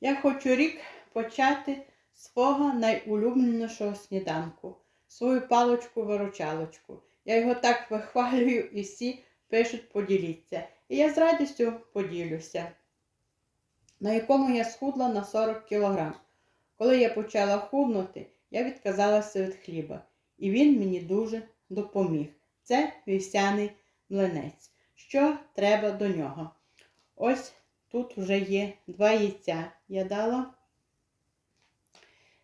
Я хочу рік почати свого найулюбленішого сніданку, свою палочку-виручалочку. Я його так вихвалюю і всі пишуть поділіться. І я з радістю поділюся, на якому я схудла на 40 кг. Коли я почала худнути, я відказалася від хліба, і він мені дуже допоміг. Це вівсяний млинець. Що треба до нього? Ось тут вже є два яйця. Я дала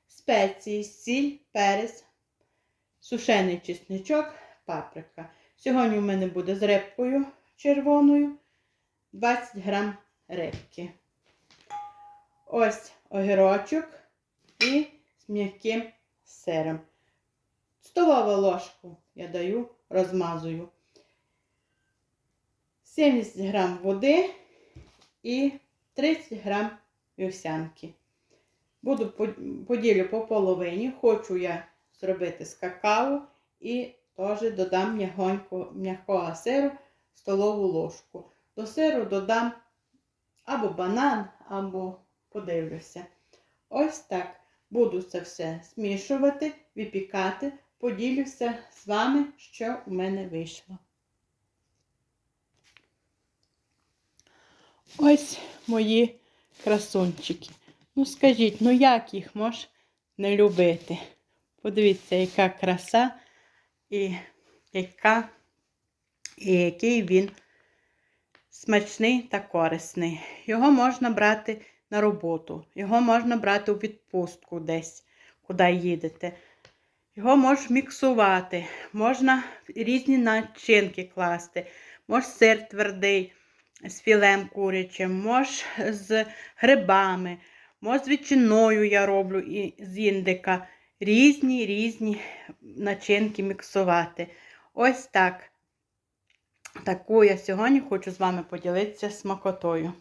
спеції, сіль, перець, сушений чесничок, паприка. Сьогодні у мене буде з рибкою червоною 20 грам рибки. Ось огірочок і з м'яким сиром. Столову ложку я даю, розмазую. 70 грам води і 30 грам вівсянки. Буду поділю по половині. Хочу я зробити з какао і теж додам м'якого сиру столову ложку. До сиру додам або банан, або подивлюся. Ось так. Буду це все змішувати, випікати, поділюся з вами, що у мене вийшло. Ось мої красунчики. Ну скажіть, ну як їх мож не любити? Подивіться, яка краса і яка, і який він смачний та корисний. Його можна брати на роботу, його можна брати у відпустку десь, куди їдете. Його можна міксувати, можна різні начинки класти, може сир твердий з філем курячим, може з грибами, може з ветчиною я роблю і з індика. Різні різні начинки міксувати. Ось так. Таку я сьогодні хочу з вами поділитися смакотою.